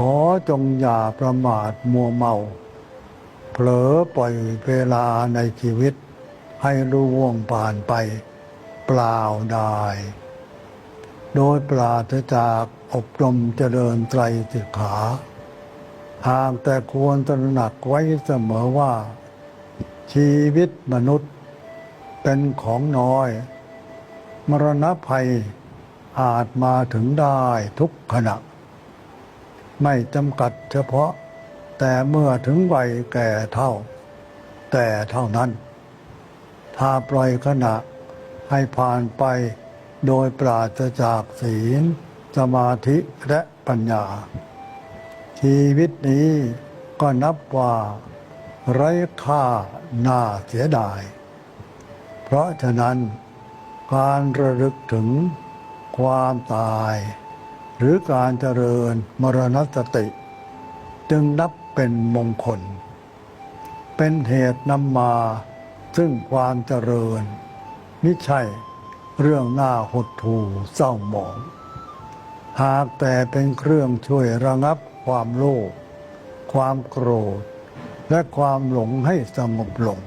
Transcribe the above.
ขอจงอย่าประมาทมัวเมา เผลอปล่อยเวลาในชีวิต ให้ร่วงผ่านไป เปล่าได้ โดยปราศจากอบรมเจริญไตรสิกขาหากแต่ควรตระหนักไว้เสมอว่า ชีวิตมนุษย์เป็นของน้อย มรณภัยอาจมาถึงได้ทุกขณะ ไม่จำกัดเฉพาะ แต่เมื่อถึงวัยแก่เท่า แต่เท่านั้น ถ้าปล่อยขณะให้ผ่านไปโดยปราศจากศีล สมาธิและปัญญา ชีวิตนี้ก็นับว่า ไร้ค่าน่าเสียดาย เพราะฉะนั้นการระลึกถึงความตาย หรือการเจริญมรณสติ จึงนับเป็นมงคล เป็นเหตุนำมาซึ่งความเจริญม่ใช่เรื่องหน่าหดหูเศร้าหมอง หากแต่เป็นเครื่องช่วยระงับความโลภความโกรธ และความหลงให้สงบลง